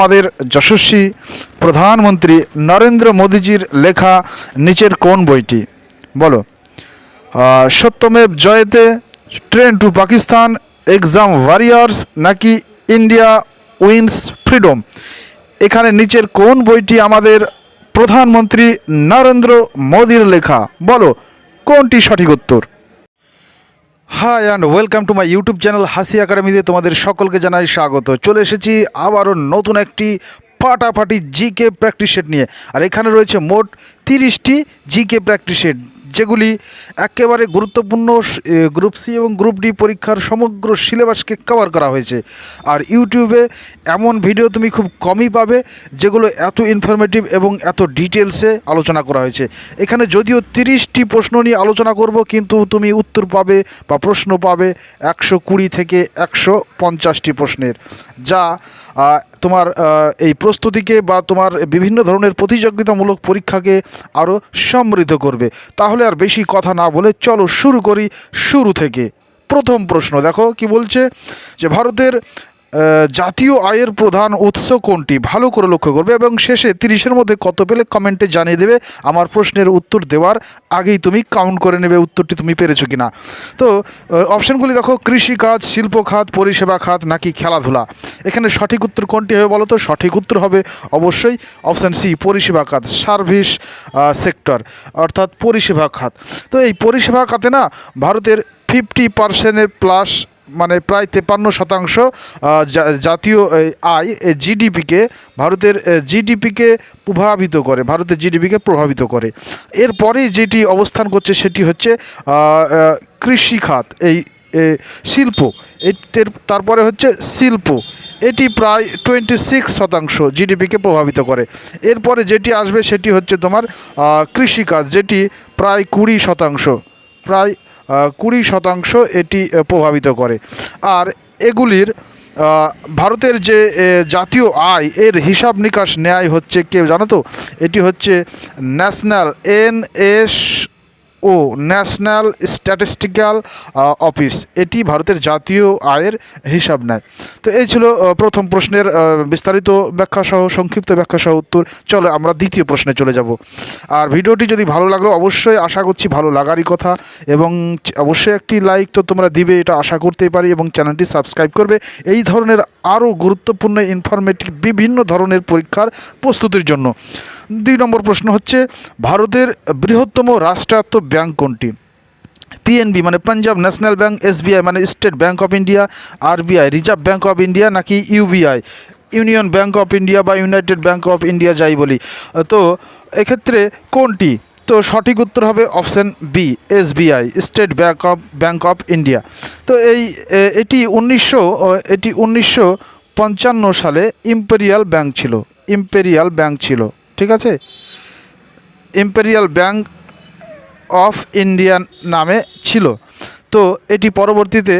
আমাদের যশস্বী প্রধানমন্ত্রী নরেন্দ্র মোদীজির লেখা নিচের কোন বইটি? বলো। Satyameva Jayate train to Pakistan, exam warriors নাকি ইন্ডিয়া উইন্স ফ্রিডম? এখানে নিচের কোন বইটি আমাদের প্রধানমন্ত্রী নরেন্দ্র মোদীর লেখা? বলো, কোনটি সঠিক উত্তর? Hi and welcome to my YouTube channel Hasi একাডেমিতে তোমাদের সকলকে জানাই স্বাগত। চলে এসেছি আবারও নতুন একটি ফাটাফাটি জিকে প্র্যাকটিস সেট নিয়ে। আর এখানে রয়েছে মোট তিরিশটি জিকে প্র্যাকটিস সেট যেগুলি একেবারে গুরুত্বপূর্ণ গ্রুপ সি এবং গ্রুপ ডি পরীক্ষার সমগ্র সিলেবাসকে কভার করা হয়েছে। আর ইউটিউবে এমন ভিডিও তুমি খুব কমই পাবে, যেগুলো এত ইনফরমেটিভ এবং এত ডিটেলসে আলোচনা করা হয়েছে। এখানে যদিও তিরিশটি প্রশ্ন নিয়ে আলোচনা করব, কিন্তু তুমি উত্তর পাবে বা প্রশ্ন পাবে একশো কুড়ি থেকে একশো পঞ্চাশটি প্রশ্নের, যা তোমার এই প্রস্তুতিকে বা তোমার বিভিন্ন ধরনের প্রতিযোগিতামূলক পরীক্ষাকে আরও সমৃদ্ধ করবে। তাহলে আর বেশি কথা না বলে চলো শুরু করি শুরু থেকে। প্রথম প্রশ্ন, দেখো কি বলছে যে, ভারতের জাতীয় আয়ের প্রধান উৎস কোনটি? ভালো করে লক্ষ্য করবে এবং শেষে তিরিশের মধ্যে কত পেলে কমেন্টে জানিয়ে দেবে। আমার প্রশ্নের উত্তর দেওয়ার আগেই তুমি কাউন্ট করে নেবে উত্তরটি তুমি পেরেছ কি না তো অপশানগুলি দেখো কৃষিকাজ শিল্প খাত, পরিষেবা খাত নাকি খেলাধুলা? এখানে সঠিক উত্তর কোনটি হবে বলো তো? সঠিক উত্তর হবে অবশ্যই অপশান সি পরিষেবা খাত সার্ভিস সেক্টর অর্থাৎ পরিষেবা খাত। তো এই পরিষেবা খাতে না ভারতের ফিফটি পার্সেন্টের প্লাস মানে প্রায় তেপান্ন শতাংশ জাতীয় আয় জিডিপিকে ভারতের জিডিপিকে প্রভাবিত করে ভারতের জিডিপিকে প্রভাবিত করে। এরপরে যেটি অবস্থান করছে সেটি হচ্ছে আহ, আহ, কৃষি খাত এই শিল্প। তারপরে হচ্ছে শিল্প। এটি প্রায় টোয়েন্টি সিক্স শতাংশ জিডিপিকে প্রভাবিত করে। এরপরে যেটি আসবে সেটি হচ্ছে তোমার কৃষিকাজ যেটি প্রায় কুড়ি শতাংশ প্রায় কুড়ি শতাংশ এটি প্রভাবিত করে। আর এগুলির ভারতের যে জাতীয় আয়, এর হিসাব নিকাশ ন্যায় হচ্ছে কেউ জানো তো? এটি হচ্ছে national N S O national statistical office. এটি ভারতের জাতীয় আয়ের হিসাব নেয়। তো এই ছিল প্রথম প্রশ্নের বিস্তারিত ব্যাখ্যা সহ, সংক্ষিপ্ত ব্যাখ্যা সহ উত্তর। চলো আমরা দ্বিতীয় প্রশ্নে চলে যাব। আর ভিডিওটি যদি ভালো লাগল, অবশ্যই আশা করছি ভালো লাগারই কথা এবং অবশ্যই একটি লাইক তো তোমরা দিবে, এটা আশা করতেই পারি এবং চ্যানেলটি সাবস্ক্রাইব করবে। এই ধরনের আরও গুরুত্বপূর্ণ ইনফরমেটিভ বিভিন্ন ধরনের পরীক্ষার প্রস্তুতির জন্য। দুই নম্বর প্রশ্ন হচ্ছে, ভারতের বৃহত্তম রাষ্ট্রায়ত্ত ব্যাংক কোনটি? পিএনবি মানে পাঞ্জাব ন্যাশনাল ব্যাংক এসবিআই মানে state bank of India RBI reserve bank of India নাকি UBI union bank of India বা ইউনাইটেড ব্যাঙ্ক অফ ইন্ডিয়া যাই বলি। তো এক্ষেত্রে কোনটি? তো সঠিক উত্তর হবে option B SBI state bank of bank of India তো এই এটি উনিশশো এটি উনিশশো পঞ্চান্ন সালে ইম্পেরিয়াল ব্যাঙ্ক ছিল। ইম্পেরিয়াল ব্যাঙ্ক ছিল, ঠিক আছে? ইম্পেরিয়াল ব্যাংক অফ ইন্ডিয়ান নামে ছিল। তো এটি পরবর্তীতে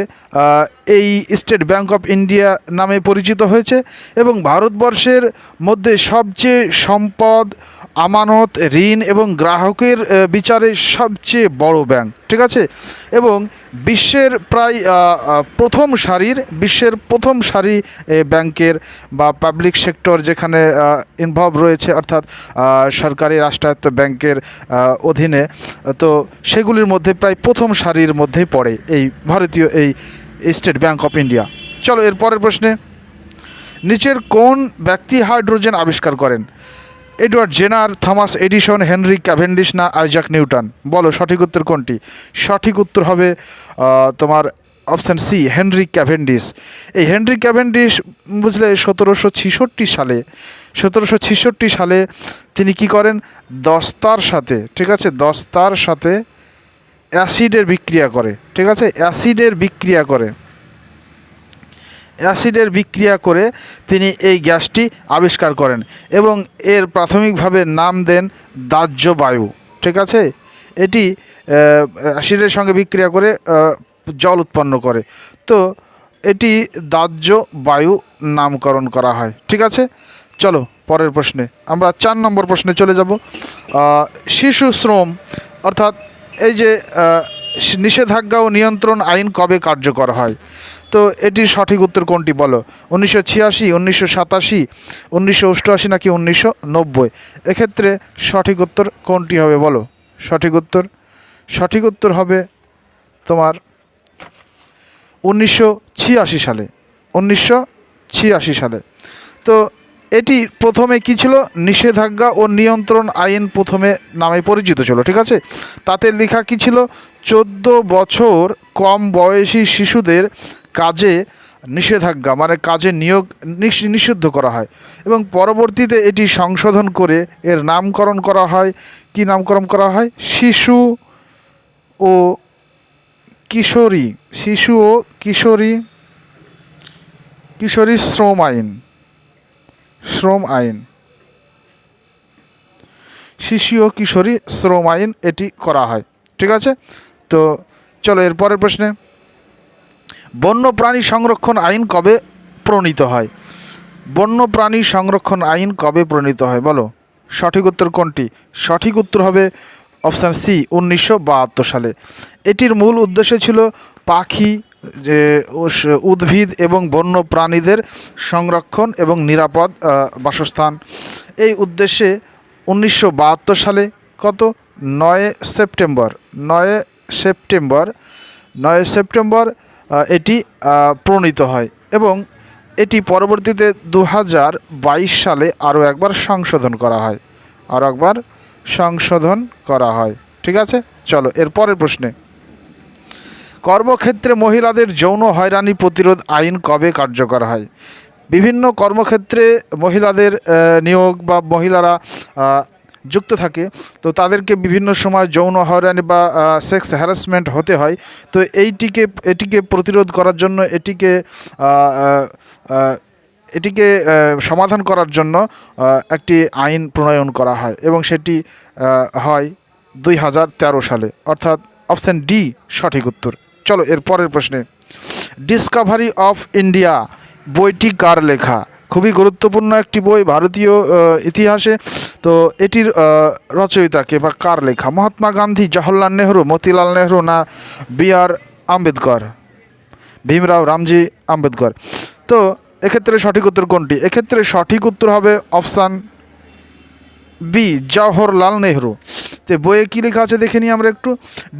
এই স্টেট ব্যাংক অফ ইন্ডিয়া নামে পরিচিত হয়েছে এবং ভারতবর্ষের মধ্যে সবচেয়ে সম্পদ, আমানত, ঋণ এবং গ্রাহকের বিচারে সবচেয়ে বড় ব্যাংক ঠিক আছে? এবং বিশ্বের প্রায় প্রথম সারির, বিশ্বের প্রথম সারি ব্যাংকের বা পাবলিক সেক্টর যেখানে ইনভলভ রয়েছে, অর্থাৎ সরকারি রাষ্ট্রায়ত্ত ব্যাংকের অধীনে, তো সেগুলির মধ্যে প্রায় প্রথম সারির মধ্যেই পড়ে। এই ভারতীয়, এই স্টেট ব্যাংক অফ ইন্ডিয়া। চলো এর পরের প্রশ্নে। নিচের কোন ব্যক্তি হাইড্রোজেন আবিষ্কার করেন? Edward Jenner, Thomas Edison, Henry Cavendish না আইজাক নিউটন? বলো, সঠিক উত্তর কোনটি? সঠিক উত্তর হবে তোমার অপশান সি, হেনরি ক্যাভেন্ডিস এই হেনরি ক্যাভেন্ডিস বুঝলে সতেরোশো ছিষট্টি সালে, সতেরোশো ছিষট্টি সালে তিনি কি করেন? দস্তার সাথে, ঠিক আছে? দস্তার সাথে অ্যাসিডের বিক্রিয়া করে, ঠিক আছে? অ্যাসিডের বিক্রিয়া করে। অ্যাসিডের বিক্রিয়া করে তিনি এই গ্যাসটি আবিষ্কার করেন এবং এর প্রাথমিকভাবে নাম দেন দাহ্য বায়ু, ঠিক আছে? এটি অ্যাসিডের সঙ্গে বিক্রিয়া করে জল উৎপন্ন করে। তো এটি দাহ্য বায়ু নামকরণ করা হয়, ঠিক আছে? চলো, পরের প্রশ্নে। আমরা চার নম্বর প্রশ্নে চলে যাব। শিশু শ্রম, অর্থাৎ এই যে নিষেধাজ্ঞা ও নিয়ন্ত্রণ আইন কবে কার্যকর হয়? তো এটির সঠিক উত্তর কোনটি বলো? উনিশশো ছিয়াশি, উনিশশো সাতাশি, উনিশশো অষ্টআশি নাকি উনিশশো নব্বই? এক্ষেত্রে সঠিক উত্তর কোনটি হবে বলো? সঠিক উত্তর? সঠিক উত্তর হবে তোমার উনিশশো ছিয়াশি সালে, উনিশশো ছিয়াশি সালে। তো এটি প্রথমে কি ছিল? নিষেধাজ্ঞা ও নিয়ন্ত্রণ আইন প্রথমে নামে পরিচিত ছিল, ঠিক আছে? তাতে লেখা কি ছিল? চোদ্দ বছর কম বয়সী শিশুদের কাজে নিষেধাজ্ঞা মানে কাজে নিয়োগ নিষ- নিষিদ্ধ করা হয় এবং পরবর্তীতে এটি সংশোধন করে এর নামকরণ করা হয়। কি নামকরণ করা হয়? শিশু ও কিশোরী, শিশু ও কিশোরী কিশোরী শ্রম আইন। শ্রম আইন। শিশু ও কিশোরী শ্রম আইন এটি করা হয়। ঠিক আছে? তো চলো এর পরের প্রশ্নে। বন্যপ্রাণী সংরক্ষণ আইন কবে প্রণীত হয়? বন্যপ্রাণী সংরক্ষণ আইন কবে প্রণীত হয় বলো? সঠিক উত্তর কোনটি? সঠিক উত্তর হবে অপশান সি, উনিশশো বাহাত্তর সালে। এটির মূল উদ্দেশ্য ছিল পাখি যে উদ্ভিদ এবং বন্য প্রাণীদের সংরক্ষণ এবং নিরাপদ বাসস্থান। এই উদ্দেশ্যে উনিশশো বাহাত্তর সালে কত? নয় সেপ্টেম্বর। নয় সেপ্টেম্বর। নয় সেপ্টেম্বর এটি প্রণীত হয় এবং এটি পরবর্তীতে দু হাজার বাইশ সালে আরও একবার সংশোধন করা হয়। আরও একবার সংশোধন করা হয়। ঠিক আছে? চলো, এর পরের প্রশ্নে। কর্মক্ষেত্রে মহিলাদের যৌন হয়রানি প্রতিরোধ আইন কবে কার্যকর হয়? বিভিন্ন কর্মক্ষেত্রে মহিলাদের নিয়োগ বা মহিলারা যুক্ত থাকে, তো তাদেরকে বিভিন্ন সময় যৌন হয়রানি বা সেক্স হ্যারাসমেন্ট হতে হয়। তো এইটিকে, এটিকে প্রতিরোধ করার জন্য এটিকে এটিকে সমাধান করার জন্য একটি আইন প্রণয়ন করা হয় এবং সেটি হয় দুই হাজার তেরো সালে। অর্থাৎ অপশান ডি সঠিক উত্তর। চলো, এর পরের প্রশ্নে। ডিসকভারি অফ ইন্ডিয়া বইটি কার লেখা? খুবই গুরুত্বপূর্ণ একটি বই ভারতীয় ইতিহাসে। তো এটির রচয়িতাকে বা কার লেখা? Mahatma Gandhi, Jawaharlal Nehru, Motilal Nehru no B R Ambedkar? Bhimrao Ramji Ambedkar. তো এক্ষেত্রে সঠিক উত্তর কোনটি? এক্ষেত্রে সঠিক উত্তর হবে অপশান বি, জওহরলাল নেহরু। তো বইয়ে কী লেখা আছে দেখে নিই আমরা একটু।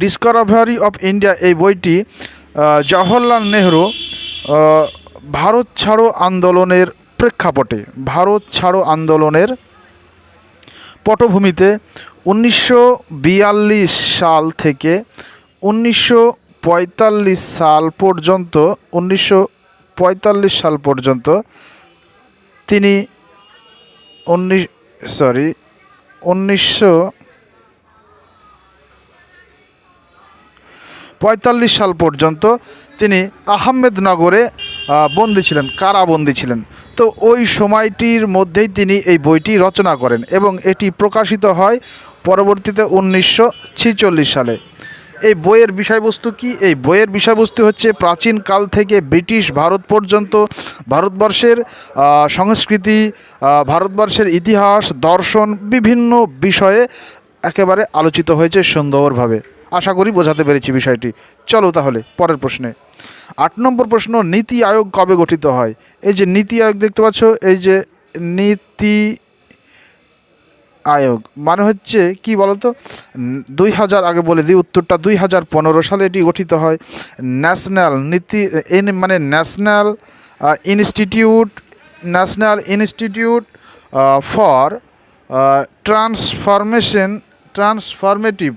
ডিসকভারি অফ ইন্ডিয়া এই বইটি জওহরলাল নেহরু ভারত ছাড়ো আন্দোলনের প্রেক্ষাপটে, ভারত ছাড়ো আন্দোলনের পটভূমিতে উনিশশো বিয়াল্লিশ সাল থেকে উনিশশো পঁয়তাল্লিশ সাল পর্যন্ত, উনিশশো পঁয়তাল্লিশ সাল পর্যন্ত তিনি উনিশ সরি উনিশশো পঁয়তাল্লিশ সাল পর্যন্ত তিনি আহমেদনগরে আহ, বন্দী ছিলেন কারাবন্দী ছিলেন। তো ওই সময়টির মধ্যেই তিনি এই বইটি রচনা করেন এবং এটি প্রকাশিত হয় পরবর্তীতে উনিশশো সালে। এই বইয়ের বিষয়বস্তু কি? এই বইয়ের বিষয়বস্তু হচ্ছে প্রাচীন কাল থেকে ব্রিটিশ ভারত পর্যন্ত ভারতবর্ষের সংস্কৃতি ভারতবর্ষের ইতিহাস, দর্শন বিভিন্ন বিষয়ে একেবারে আলোচিত হয়েছে সুন্দরভাবে। আশা করি বোঝাতে পেরেছি বিষয়টি। চলো তাহলে পরের প্রশ্নে। আট নম্বর প্রশ্ন, নীতি আয়োগ কবে গঠিত হয়? এই যে নীতি আয়োগ দেখতে পাচ্ছ, এই যে নীতি আয়োগ। মানে হচ্ছে কি বলতো? দুই হাজার আগে বলে দিই, উত্তরটা দুই হাজার পনেরো সালে এটি গঠিত হয়। ন্যাশনাল নীতি, এন মানে national institute national institute for transformation, transformative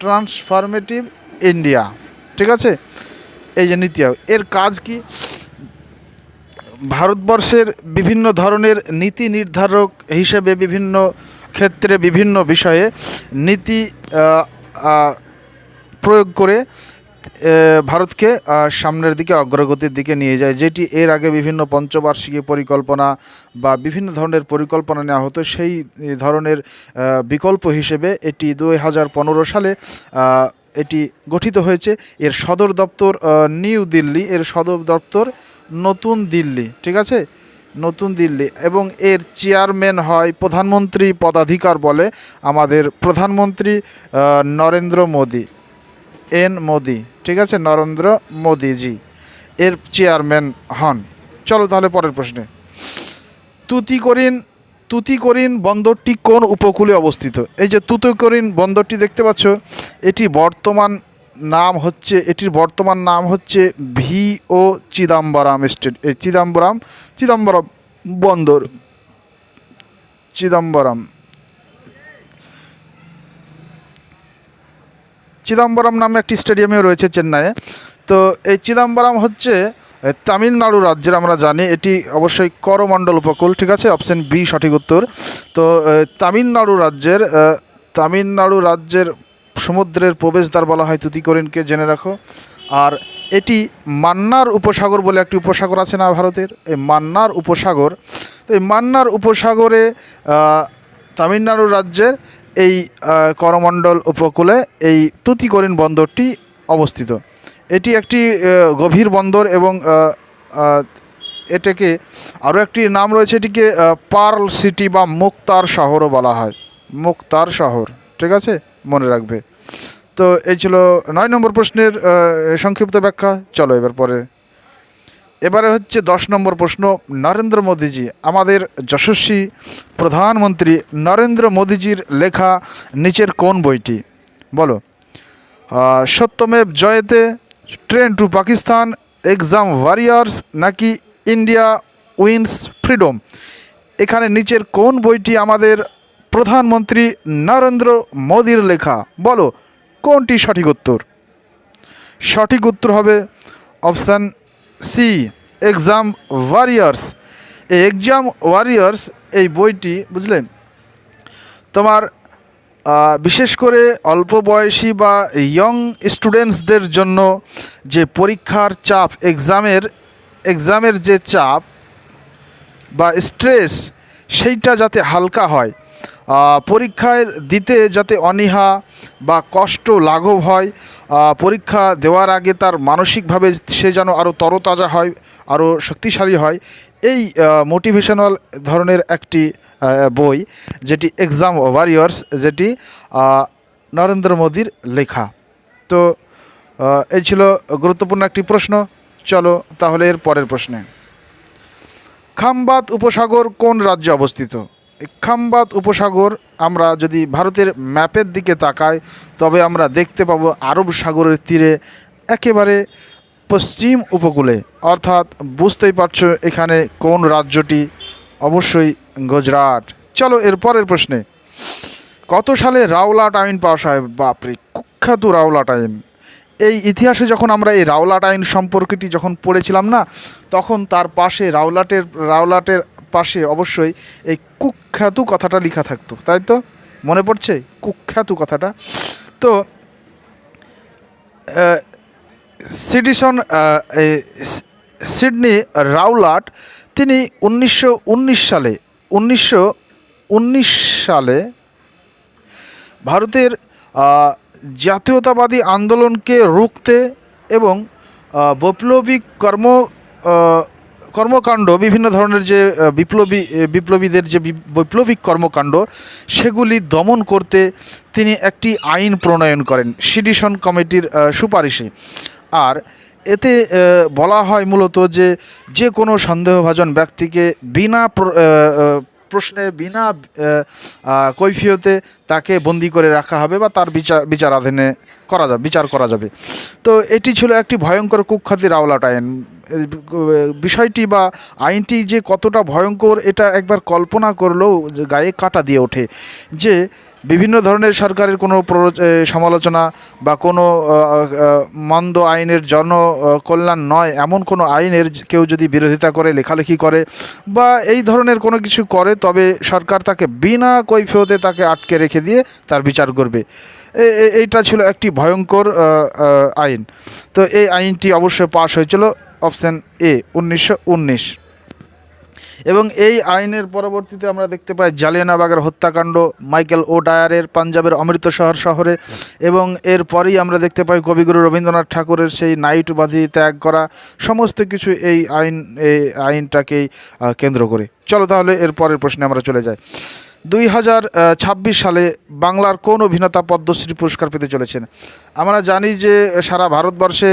transformative India. ঠিক আছে? এই যে নীতি আয়োগ। এর কাজ কি? ভারতবর্ষের বিভিন্ন ধরনের নীতি নির্ধারক হিসেবে বিভিন্ন ক্ষেত্রে বিভিন্ন বিষয়ে নীতি প্রয়োগ করে ভারতকে সামনের দিকে, অগ্রগতির দিকে নিয়ে যায়, যেটি এর আগে বিভিন্ন পঞ্চবার্ষিকী পরিকল্পনা বা বিভিন্ন ধরনের পরিকল্পনা নেওয়া হতো, সেই ধরনের বিকল্প হিসেবে এটি দুই হাজার পনেরো সালে এটি গঠিত হয়েছে। এর সদর দপ্তর নিউ দিল্লি, এর সদর দপ্তর নতুন দিল্লি, ঠিক আছে? নতুন দিল্লি এবং এর চেয়ারম্যান হয় প্রধানমন্ত্রী পদাধিকার বলে আমাদের প্রধানমন্ত্রী নরেন্দ্র মোদী, এন মোদি, ঠিক আছে? নরেন্দ্র মোদিজি এর চেয়ারম্যান হন। চলো তাহলে পরের প্রশ্নে। তুতিকরিন তুতিকরিন বন্দরটি কোন উপকূলে অবস্থিত? এই যে তুতিকরিন বন্দরটি দেখতে পাচ্ছ, এটি বর্তমান নাম হচ্ছে, এটির বর্তমান নাম হচ্ছে ভি ও চিদাম্বরম স্টেট এই চিদাম্বরম চিদাম্বরম বন্দর, চিদাম্বরম। চিদাম্বরম নামে একটি স্টেডিয়ামে রয়েছে চেন্নাইয়ে। তো এই চিদাম্বরম হচ্ছে তামিলনাড়ু রাজ্যের আমরা জানি, এটি অবশ্যই করমণ্ডল উপকূল, ঠিক আছে? অপশন বি সঠিক উত্তর। তো তামিলনাড়ু রাজ্যের তামিলনাড়ু রাজ্যের সমুদ্রের প্রবেশদ্বার বলা হয় তুতিকরিনকে জেনে রাখো। আর এটি মান্নার উপসাগর বলে একটি উপসাগর আছে না ভারতের? এই মান্নার উপসাগর। তো এই মান্নার উপসাগরে তামিলনাড়ু রাজ্যের এই করমণ্ডল উপকূলে এই তুতিকরিন বন্দরটি অবস্থিত। এটি একটি গভীর বন্দর এবং এটাকে আরও একটি নাম রয়েছে, এটিকে পার্ল সিটি বা মুক্তার শহরও বলা হয়। মুক্তার শহর, ঠিক আছে? মনে রাখবে। তো এই ছিল নয় নম্বর প্রশ্নের সংক্ষিপ্ত ব্যাখ্যা। চলো এবার পরে। এবারে হচ্ছে দশ নম্বর প্রশ্ন, নরেন্দ্র মোদীজি, আমাদের যশস্বী প্রধানমন্ত্রী নরেন্দ্র মোদীজির লেখা নিচের কোন বইটি? বলো। Satyameva Jayate, train to Pakistan, exam warriors, নাকি ইন্ডিয়া উইন্স ফ্রিডম? এখানে নিচের কোন বইটি আমাদের প্রধানমন্ত্রী নরেন্দ্র মোদীর লেখা। বলো, কোনটি সঠিক উত্তর? সঠিক উত্তর হবে অপশান সি, এক্সাম ওয়ারিয়ার্স। এই এক্সাম ওয়ারিয়ার্স এই বইটি বুঝলেন তোমার বিশেষ করে অল্প বয়সী বা ইয়ং স্টুডেন্টসদের জন্য যে পরীক্ষার চাপ, এক্সামের এক্সামের যে চাপ বা স্ট্রেস সেইটা যাতে হালকা হয়। পরীক্ষায় দিতে যাতে অনীহা বা কষ্ট লাঘব হয় পরীক্ষা দেওয়ার আগে তার মানসিকভাবে সে যেন আরও তরতাজা হয় আরও শক্তিশালী হয়, এই মোটিভেশনাল ধরনের একটি বই যেটি এক্সাম ওয়ারিয়ার্স যেটি নরেন্দ্র মোদীর লেখা। তো এই ছিল গুরুত্বপূর্ণ একটি প্রশ্ন। চলো তাহলে এর পরের প্রশ্নে। খামবাদ উপসাগর কোন রাজ্যে অবস্থিত? খামবাদ উপসাগর আমরা যদি ভারতের ম্যাপের দিকে তাকাই, তবে আমরা দেখতে পাবো আরব সাগরের তীরে একেবারে পশ্চিম উপকূলে। অর্থাৎ বুঝতেই পারছ এখানে কোন রাজ্যটি? অবশ্যই গুজরাট। চলো এর পরের প্রশ্নে। কত সালে রাওলাট আইন পাশ হয় বাপরে, কুখ্যাত রাওলাট আইন এই ইতিহাসে যখন আমরা এই রাওলাট আইন সম্পর্কটি যখন পড়েছিলাম না, তখন তার পাশে রাওলাটের রাওলাটের পাশে অবশ্যই এই কুখ্যাতু কথাটা লেখা থাকতো, তাই তো? মনে পড়ছে? কুখ্যাতু কথাটা। তো সিডিসন সিডনি রাওলাট তিনি উনিশশো উনিশ সালে, উনিশশো উনিশ সালে ভারতের জাতীয়তাবাদী আন্দোলনকে রুখতে এবং বৈপ্লবিক কর্ম কর্মকাণ্ড, বিভিন্ন ধরনের যে বিপ্লবী বিপ্লবীদের যে বৈপ্লবিক কর্মকাণ্ড, সেগুলি দমন করতে তিনি একটি আইন প্রণয়ন করেন সিডিশন কমিটির সুপারিশে। আর এতে বলা হয় মূলত যে যে কোনো সন্দেহভাজন ব্যক্তিকে বিনা প্রশ্নে বিনা কৈফিয়তে তাকে বন্দি করে রাখা হবে বা তার বিচার বিচারাধীনে করা যাবে বিচার করা যাবে। তো এটি ছিল একটি ভয়ঙ্কর কুখ্যাতি রাওলাট আইন বিষয়টি বা আইনটি যে কতটা ভয়ঙ্কর, এটা একবার কল্পনা করলেও গায়ে কাটা দিয়ে ওঠে। যে বিভিন্ন ধরনের সরকারের কোনো সমালোচনা বা কোনো মন্দ আইনের জন কল্যাণ নয়, এমন কোনো আইনের কেউ যদি বিরোধিতা করে, লেখালেখি করে বা এই ধরনের কোনো কিছু করে, তবে সরকার তাকে বিনা কৈফিয়তে তাকে আটকে রেখে দিয়ে তার বিচার করবে। এইটা ছিল একটি ভয়ঙ্কর আইন। তো এই আইনটি অবশ্যই পাশ হয়েছিল। অপশান এ, উনিশশো উনিশ। এবং এই আইনের পরবর্তীতে আমরা দেখতে পাই জালিয়ানাবাগের হত্যাকাণ্ড, মাইকেল ও ডায়ারের পাঞ্জাবের অমৃতসর শহরে এবং এরপরেই আমরা দেখতে পাই কবিগুরু রবীন্দ্রনাথ ঠাকুরের সেই নাইট উপাধি ত্যাগ করা, সমস্ত কিছু এই আইন, এই আইনটাকেই কেন্দ্র করে। চলো তাহলে এর পরের প্রশ্নে আমরা চলে যাই। দুই হাজার ছাব্বিশ সালে বাংলার কোন অভিনেতা পদ্মশ্রী পুরস্কার পেতে চলেছেন? আমরা জানি যে সারা ভারতবর্ষে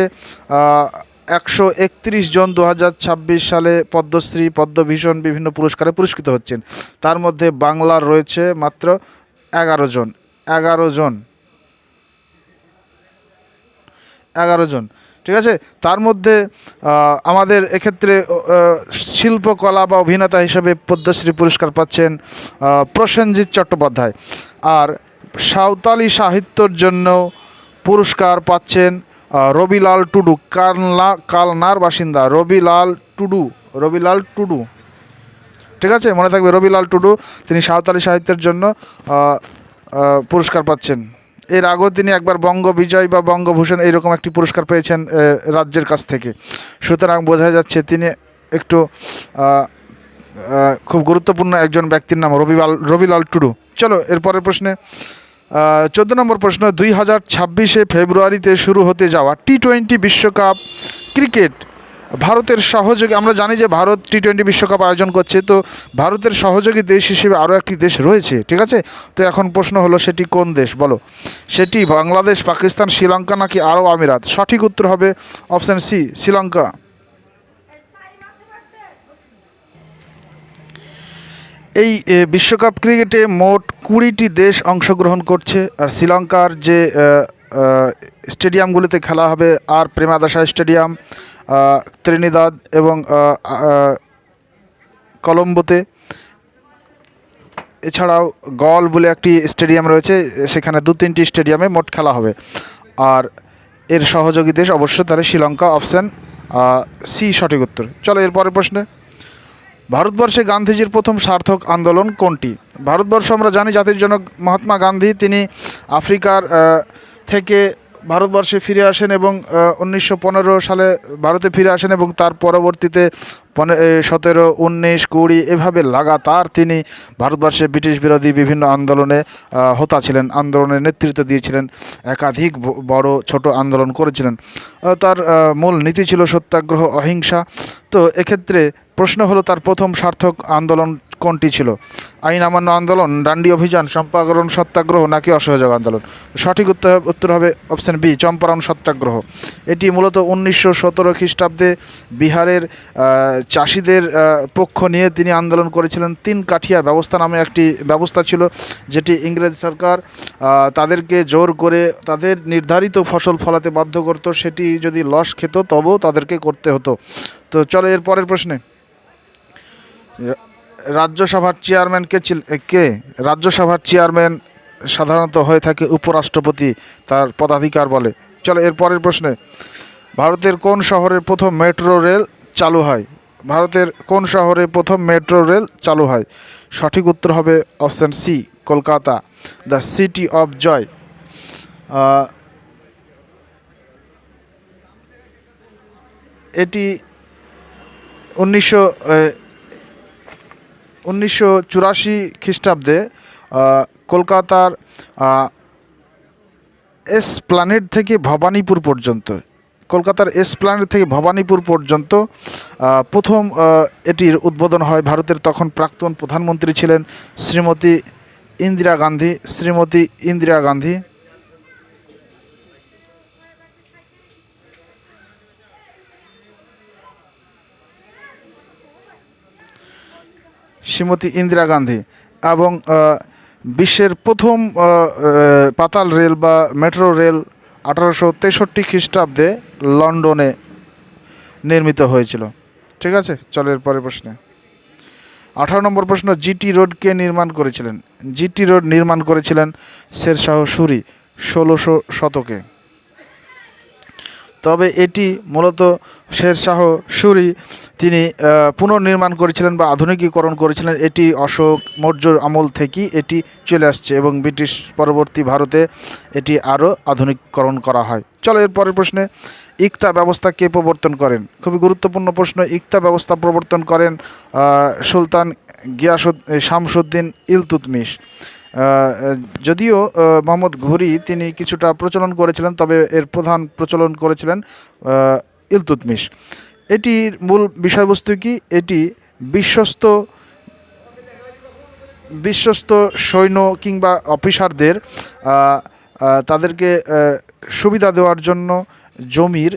একশো একত্রিশ জন দু হাজার ছাব্বিশ সালে পদ্মশ্রী, পদ্মভীষণ বিভিন্ন পুরস্কারে পুরস্কৃত হচ্ছেন। তার মধ্যে বাংলার রয়েছে মাত্র এগারো জন। এগারো জন। এগারো জন। ঠিক আছে? তার মধ্যে আমাদের এক্ষেত্রে শিল্পকলা বা অভিনেতা হিসেবে পদ্মশ্রী পুরস্কার পাচ্ছেন প্রসেনজিৎ চট্টোপাধ্যায়। আর সাঁওতালি সাহিত্যর জন্য পুরস্কার পাচ্ছেন রবিলাল টুডু, কালনা, কালনার বাসিন্দা, রবিলাল টুডু রবিলাল টুডু। ঠিক আছে? মনে থাকবে রবিলাল টুডু, তিনি সাঁওতালি সাহিত্যের জন্য পুরস্কার পাচ্ছেন। এর আগেও তিনি একবার বঙ্গ বিজয় বা বঙ্গভূষণ এইরকম একটি পুরস্কার পেয়েছেন রাজ্যের কাছ থেকে। সুতরাং বোঝা যাচ্ছে তিনি একটু খুব গুরুত্বপূর্ণ একজন ব্যক্তির নাম রবিলাল রবিলাল টুডু। চলো, এরপরের প্রশ্নে চোদ্দ নম্বর প্রশ্ন, দুই হাজার ছাব্বিশে ফেব্রুয়ারিতে শুরু হতে যাওয়া টি টোয়েন্টি বিশ্বকাপ ক্রিকেট ভারতের সহযোগী আমরা জানি যে ভারত টি টোয়েন্টি বিশ্বকাপ আয়োজন করছে, তো ভারতের সহযোগী দেশ হিসেবে আরও একটি দেশ রয়েছে, ঠিক আছে? তো এখন প্রশ্ন হলো, সেটি কোন দেশ? বলো। সেটি বাংলাদেশ, পাকিস্তান, শ্রীলঙ্কা নাকি আরব আমিরাত? সঠিক উত্তর হবে অপশান সি, শ্রীলঙ্কা। এই বিশ্বকাপ ক্রিকেটে মোট কুড়িটি দেশ অংশগ্রহণ করছে আর শ্রীলঙ্কার যে স্টেডিয়ামগুলিতে খেলা হবে আর প্রেমাদাসা স্টেডিয়াম ত্রিনিদাদ এবং কলম্বোতে। এছাড়াও গল বলে একটি স্টেডিয়াম রয়েছে, সেখানে দু তিনটি স্টেডিয়ামে মোট খেলা হবে। আর এর সহযোগী দেশ অবশ্য তারা শ্রীলঙ্কা অপশান সি সঠিক উত্তর। চলো এরপরের প্রশ্নে। ভারতবর্ষে গান্ধীজির প্রথম সার্থক আন্দোলন কোনটি? ভারতবর্ষ আমরা জানি জাতির জনক মহাত্মা গান্ধী, তিনি আফ্রিকার থেকে ভারতবর্ষে ফিরে আসেন এবং উনিশশো পনেরো সালে ভারতে ফিরে আসেন এবং তার পরবর্তীতে সতেরো, উনিশ, কুড়ি এভাবে লাগাতার তিনি ভারতবর্ষে ব্রিটিশ বিরোধী বিভিন্ন আন্দোলনে হোতা ছিলেন আন্দোলনের নেতৃত্ব দিয়েছিলেন, একাধিক বড় ছোট আন্দোলন করেছিলেন। তার মূল নীতি ছিল সত্যাগ্রহ, অহিংসা। তো এক্ষেত্রে প্রশ্ন হলো তার প্রথম সার্থক আন্দোলন কোনটি ছিল? আইন অমান্য আন্দোলন, ডান্ডি অভিযান, চম্পারণ সত্যাগ্রহ নাকি অসহযোগ আন্দোলন? সঠিক উত্তর উত্তর হবে অপশন বি চম্পারণ সত্যাগ্রহ। এটি মূলত উনিশশো সতেরো খ্রিস্টাব্দে বিহারের চাষিদের পক্ষ নিয়ে তিনি আন্দোলন করেছিলেন। তিন কাঠিয়া ব্যবস্থা নামে একটি ব্যবস্থা ছিল, যেটি ইংরেজ সরকার তাদেরকে জোর করে তাদের নির্ধারিত ফসল ফলাতে বাধ্য করত। সেটি যদি লস খেত, তবেও তাদেরকে করতে হতো। তো চলো এর পরের প্রশ্নে। রাজ্যসভার চেয়ারম্যান কে রাজ্যসভার চেয়ারম্যান সাধারণত হয়ে থাকে উপরাষ্ট্রপতি, তার পদাধিকার বলে। চলো, এর পরের প্রশ্নে। ভারতের কোন শহরে প্রথম মেট্রো রেল চালু হয়? ভারতের কোন শহরে প্রথম মেট্রো রেল চালু হয়? সঠিক উত্তর হবে option C Kolkata. The city of joy এটি উনিশশো উনিশশো চুরাশি খ্রিস্টাব্দে কলকাতার আহ, এসপ্লানেড থেকে ভবানীপুর পর্যন্ত কলকাতার এসপ্লানেড থেকে ভবানীপুর পর্যন্ত প্রথম এটির উদ্বোধন হয় ভারতের তখন প্রাক্তন প্রধানমন্ত্রী ছিলেন শ্রীমতী ইন্দিরা গান্ধী শ্রীমতী ইন্দিরা গান্ধী। শ্রীমতী ইন্দিরা গান্ধী এবং বিশ্বের প্রথম পাতাল রেল বা মেট্রো রেল আঠারোশো তেষট্টি খ্রিস্টাব্দে লন্ডনে নির্মিত হয়েছিল। ঠিক আছে? চলো এর পরের প্রশ্নে। আঠারো নম্বর প্রশ্ন, জিটি রোড কে নির্মাণ করেছিলেন? জিটি রোড নির্মাণ করেছিলেন শেরশাহ সুরি ষোলোশো শতকে। তবে এটি মূলত শেরশাহ সুরি, তিনি পুনর্নির্মাণ করেছিলেন বা আধুনিকীকরণ করেছিলেন। এটি অশোক মৌর্য আমল থেকেই এটি চলে আসছে এবং ব্রিটিশ পরবর্তী ভারতে এটি আরও আধুনিকীকরণ করা হয়। চলো এর পরের প্রশ্নে, ইকতা ব্যবস্থা কে প্রবর্তন করেন? খুবই গুরুত্বপূর্ণ প্রশ্ন, ইকতা ব্যবস্থা প্রবর্তন করেন সুলতান গিয়াসুদ, শামসুদ্দিন ইলতুতমিশ। যদিও মোহাম্মদ ঘুরি তিনি কিছুটা প্রচলন করেছিলেন, তবে এর প্রধান প্রচলন করেছিলেন ইলতুতমিশ এটির মূল বিষয়বস্তু কি? এটি বিশ্বস্ত বিশ্বস্ত সৈন্য কিংবা অফিসারদের তাদেরকে সুবিধা দেওয়ার জন্য জমির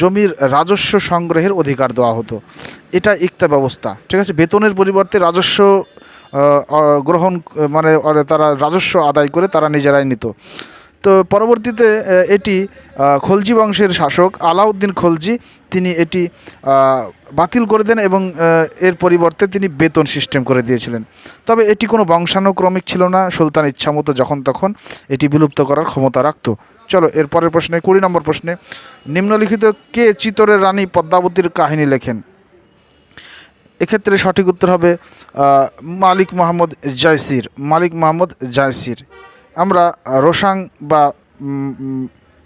জমির রাজস্ব সংগ্রহের অধিকার দেওয়া হতো। এটা ইকতা ব্যবস্থা। ঠিক আছে? বেতনের পরিবর্তে রাজস্ব গ্রহণ মানে তারা রাজস্ব আদায় করে তারা নিজেরাই নিত। তো পরবর্তীতে এটি খলজি বংশের শাসক আলাউদ্দিন খলজি, তিনি এটি বাতিল করে দেন এবং এর পরিবর্তে তিনি বেতন সিস্টেম করে দিয়েছিলেন। তবে এটি কোনো বংশানুক্রমিক ছিল না, সুলতান ইচ্ছামতো যখন তখন এটি বিলুপ্ত করার ক্ষমতা রাখত। চলো, এর পরের প্রশ্নে, কুড়ি নম্বর প্রশ্নে, নিম্নলিখিত কে চিতরের রানী পদ্মাবতীর কাহিনী লেখেন? এক্ষেত্রে সঠিক উত্তর হবে মালিক মোহাম্মদ জয়সির মালিক মোহাম্মদ জয়সির আমরা রোশাং বা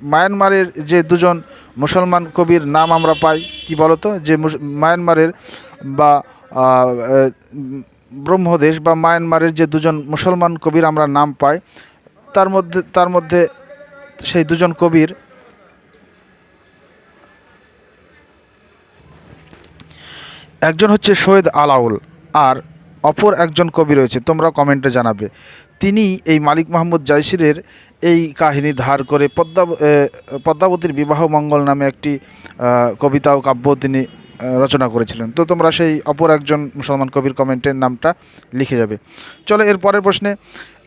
মায়ানমারের যে দুজন মুসলমান কবির নাম আমরা পাই, কি বলতো? যে মায়ানমারের বা ব্রহ্মদেশ বা মায়ানমারের যে দুজন মুসলমান কবির আমরা নাম পাই, তার মধ্যে তার মধ্যে সেই দুজন কবির একজন হচ্ছে সৈয়দ আলাউল আর অপর একজন কবি রয়েছে তোমরা কমেন্টে জানাবে। তিনি এই মালিক মাহমুদ জাইসিরের এই কাহিনী ধার করে পদ্মা পদ্মাবতীর বিবাহ মঙ্গল নামে একটি কবিতা ও কাব্য তিনি রচনা করেছিলেন। তো তোমরা সেই অপর একজন মুসলমান কবির কমেন্টের নামটা লিখে যাবে। চলো এর পরের প্রশ্নে,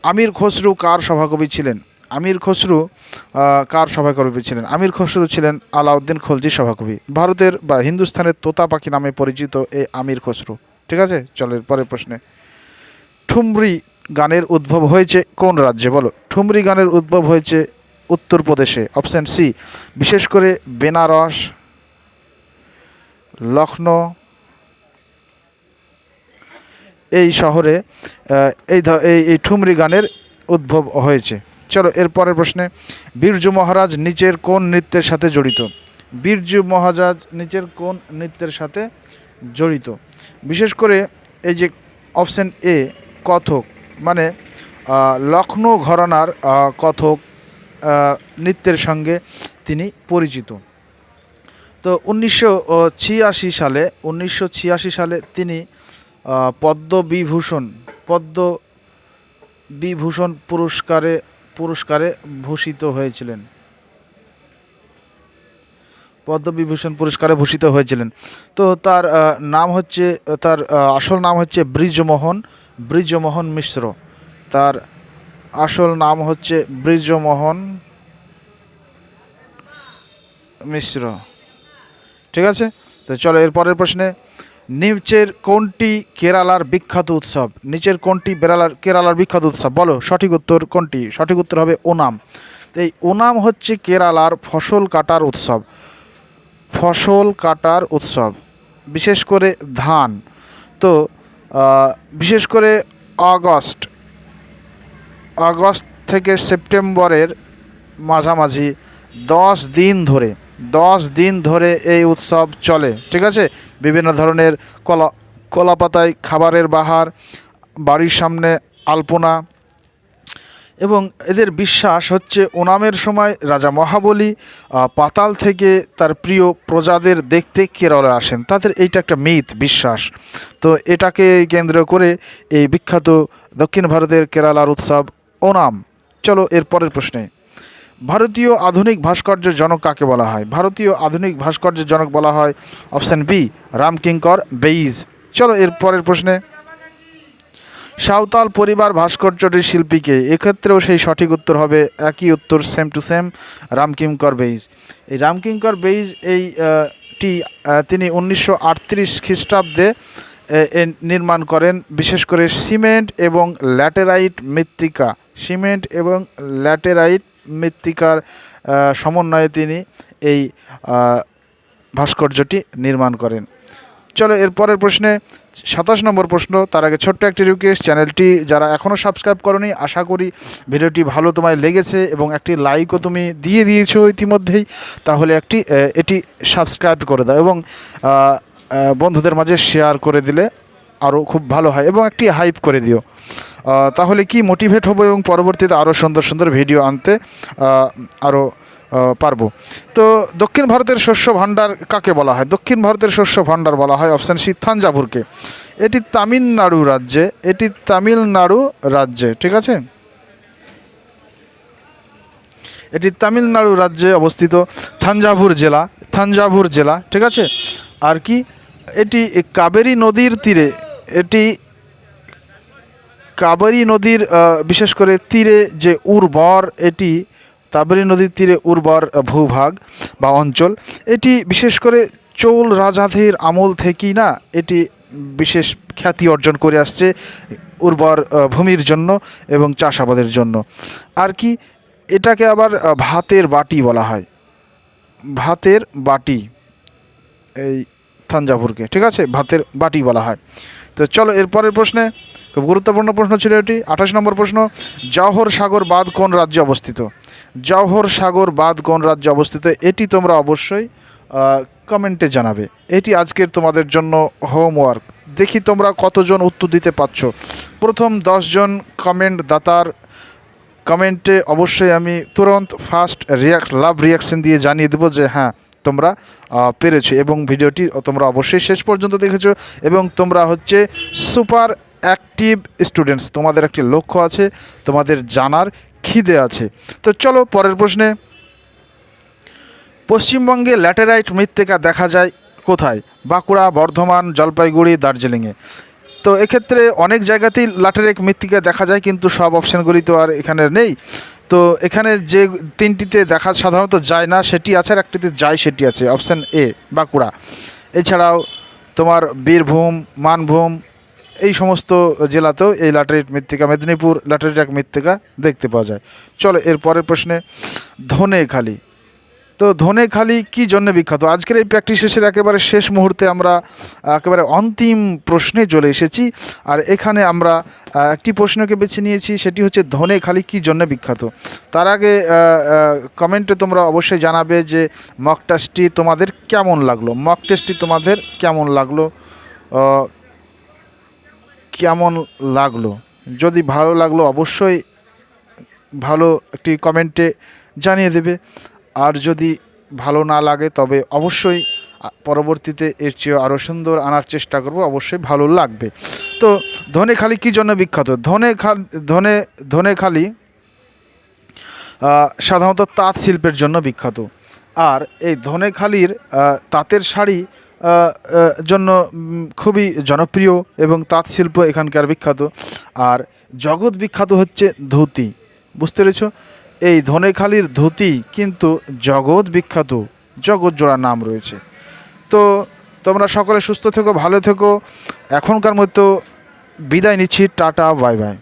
আমির খসরু কার সভাকবি ছিলেন? আমির খসরু কার সভাকবি ছিলেন? আমির খসরু ছিলেন আলাউদ্দিন খলজি সভাকবি। ভারতের বা হিন্দুস্থানের তোতা পাখি নামে পরিচিত এই আমির খসরু। ঠিক আছে? চলো এর পরের প্রশ্নে। ঠুমরি গানের উদ্ভব হয়েছে কোন রাজ্যে? বলো। ঠুমরি গানের উদ্ভব হয়েছে উত্তরপ্রদেশে, অপশান সি। বিশেষ করে বেনারস লখনৌ এই শহরে এই এই ঠুমরি গানের উদ্ভব হয়েছে। চলো এর পরের প্রশ্নে, বীরজু মহারাজ নিচের কোন নৃত্যের সাথে জড়িত? বীরজু মহারাজ নিচের কোন নৃত্যের সাথে জড়িত? বিশেষ করে এই যে অপশন এ, কথক মানে লখনৌ ঘরানার কথক নৃত্যের সঙ্গে তিনি পরিচিত। তো উনিশশো ছিয়াশি সালে, উনিশশো ছিয়াশি সালে তিনি পদ্মবিভূষণ পদ্ম বিভূষণ পুরস্কারে পুরস্কারে ভূষিত হয়েছিলেন। পদ্মবিভূষণ পুরস্কারে ভূষিত হয়েছিলেন। তো তার নাম হচ্ছে, তার আসল নাম হচ্ছে ব্রিজমোহন ব্রিজমোহন মিশ্র। তার আসল নাম হচ্ছে ব্রিজমোহন মিশ্র। ঠিক আছে? তো চলো, এর পরের প্রশ্নে নিচের কোনটি কেরালার বিখ্যাত উৎসব? নিচের কোনটি বেরালার কেরালার বিখ্যাত উৎসব? বলো, সঠিক উত্তর কোনটি? সঠিক উত্তর হবে ওনাম। এই ওনাম হচ্ছে কেরালার ফসল কাটার উৎসব। ফসল কাটার উৎসব। বিশেষ করে ধান। তো বিশেষ করে আগস্ট। আগস্ট থেকে সেপ্টেম্বরের মাঝামাঝি দশ দিন ধরে দশ দিন ধরে এই উৎসব চলে, ঠিক আছে? বিভিন্ন ধরনের কলা, কলাপাতায় খাবারের বাহার, বাড়ির সামনে আলপনা এবং এদের বিশ্বাস হচ্ছে ওনামের সময় রাজা মহাবলী পাতাল থেকে তার প্রিয় প্রজাদের দেখতে কেরলে আসেন। তাদের এইটা একটা মিথ, বিশ্বাস। তো এটাকে কেন্দ্র করে এই বিখ্যাত দক্ষিণ ভারতের কেরালার উৎসব ওনাম। চলো এর পরের প্রশ্নে। ভারতীয় আধুনিক ভাস্কর্যের জনক কাকে বলা হয়? ভারতীয় আধুনিক ভাস্কর্যের জনক বলা হয় অপশান বি রামকিঙ্কর বেইজ। চলো এর পরের প্রশ্নে। সাঁওতাল পরিবার ভাস্কর্যটির শিল্পীকে, এক্ষেত্রেও সেই সঠিক উত্তর হবে একই উত্তর same to same Ramkinkar Baij. এই রামকিঙ্কর বেইজ এই টি তিনি উনিশশো আটত্রিশ খ্রিস্টাব্দে নির্মাণ করেন, বিশেষ করে সিমেন্ট এবং ল্যাটেরাইট মৃত্তিকা। সিমেন্ট এবং ল্যাটেরাইট মৃত্তিকার সমন্বয়ে তিনি এই ভাস্কর্যটি নির্মাণ করেন। চলো এরপরের প্রশ্নে সাতাশ নম্বর প্রশ্ন, তার আগে ছোট্ট একটি রিকোয়েস্ট চ্যানেলটি যারা এখনও সাবস্ক্রাইব করনি, আশা করি ভিডিওটি ভালো তোমায় লেগেছে এবং একটি লাইকও তুমি দিয়ে দিয়েছ ইতিমধ্যেই, তাহলে একটি এটি সাবস্ক্রাইব করে দাও এবং বন্ধুদের মাঝে শেয়ার করে দিলে আরও খুব ভালো হয় এবং একটি হাইপ করে দিও। তাহলে কি মোটিভেট হব এবং পরবর্তীতে আরও সুন্দর সুন্দর ভিডিও আনতে আরও পারব। তো দক্ষিণ ভারতের শস্য ভাণ্ডার কাকে বলা হয়? দক্ষিণ ভারতের শস্য ভাণ্ডার বলা হয় অপশান সি, থাঞ্জাভুরকে। এটি তামিলনাড়ু রাজ্যে, এটি তামিলনাড়ু রাজ্যে, ঠিক আছে? এটি তামিলনাড়ু রাজ্যে অবস্থিত থাঞ্জাভুর জেলা থাঞ্জাভুর জেলা, ঠিক আছে? আর কি? এটি কাবেরী নদীর তীরে এটি কাবেরী নদীর বিশেষ করে তীরে যে উর্বর, এটি কাবেরী নদীর তীরে উর্বর ভূভাগ বা অঞ্চল। এটি বিশেষ করে চোল রাজাদের আমল থেকেই না, এটি বিশেষ খ্যাতি অর্জন করে আসছে উর্বর ভূমির জন্য এবং চাষাবাদের জন্য। আর কি এটাকে আবার ভাতের বাটি বলা হয়। ভাতের বাটি, এই থাঞ্জাভুরকে ঠিক আছে? ভাতের বাটি বলা হয়। তো চলো এরপরের প্রশ্নে, খুব গুরুত্বপূর্ণ প্রশ্ন ছিল এটি, আঠাশ নম্বর প্রশ্ন, জওহর সাগর বাঁধ কোন রাজ্যে অবস্থিত? জওহর সাগর বাঁধ কোন রাজ্যে অবস্থিত? এটি তোমরা অবশ্যই কমেন্টে জানাবে। এটি আজকের তোমাদের জন্য হোমওয়ার্ক। দেখি তোমরা কতজন উত্তর দিতে পারছ। প্রথম দশজন কমেন্ট দাতার কমেন্টে অবশ্যই আমি তুরন্ত ফার্স্ট রিয়াক্ট লাভ রিয়াকশন দিয়ে জানিয়ে দেবো যে হ্যাঁ তোমরা পেরেছ এবং ভিডিওটি তোমরা অবশ্যই শেষ পর্যন্ত দেখেছ এবং তোমরা হচ্ছে সুপার অ্যাক্টিভ স্টুডেন্টস, তোমাদের একটি লক্ষ্য আছে, তোমাদের জানার খিদে আছে। তো চলো পরের প্রশ্নে, পশ্চিমবঙ্গে ল্যাটেরাইট মৃত্তিকা দেখা যায় কোথায়? বাঁকুড়া, বর্ধমান, জলপাইগুড়ি, দার্জিলিংয়ে। তো এক্ষেত্রে অনেক জায়গাতেই ল্যাটেরাইট মৃত্তিকা দেখা যায়, কিন্তু সব অপশানগুলি তো আর এখানে নেই। তো এখানে যে তিনটিতে দেখা সাধারণত যায় না, সেটি আছে আর একটিতে যায় সেটি আছে অপশান এ বাঁকুড়া। এছাড়াও তোমার বীরভূম, মানভূম, এই সমস্ত জেলাতেও এই ল্যাটারিট মৃত্তিকা, মেদিনীপুর ল্যাটারিট মৃত্তিকা দেখতে পাওয়া যায়। চলো এর পরের প্রশ্নে, ধনেখালি। তো ধনেখালি কি জন্য বিখ্যাত? আজকের এই প্র্যাকটিস শেষের একেবারে শেষ মুহূর্তে আমরা একেবারে অন্তিম প্রশ্নে চলে এসেছি। আর এখানে আমরা একটি প্রশ্নকে বেছে নিয়েছি, সেটি হচ্ছে ধনেখালি কি জন্য বিখ্যাত? তার আগে কমেন্টে তোমরা অবশ্যই জানাবে যে মক টেস্টটি তোমাদের কেমন লাগল? মক টেস্টটি তোমাদের কেমন লাগল? কেমন লাগল? যদি ভালো লাগল অবশ্যই ভালো একটি কমেন্টে জানিয়ে দেবে। আর যদি ভালো না লাগে, তবে অবশ্যই পরবর্তীতে এর চেয়ে আরও সুন্দর আনার চেষ্টা করব, অবশ্যই ভালো লাগবে। তো ধনেখালি কী জন্য বিখ্যাত? ধনেখাল, ধনে, ধনেখালি সাধারণত তাঁত শিল্পের জন্য বিখ্যাত। আর এই ধনেখালির তাঁতের শাড়ি জন্য খুবই জনপ্রিয় এবং তাঁত শিল্প এখানকার বিখ্যাত। আর জগৎ বিখ্যাত হচ্ছে ধুতি। বুঝতে পেরেছ? এই ধনেখালির ধুতি কিন্তু জগৎ বিখ্যাত, জগৎ জোড়া নাম রয়েছে। তো তোমরা সকলে সুস্থ থেকো, ভালো থেকো। এখনকার মতো বিদায় নিচ্ছি, টাটা, বাই বাই।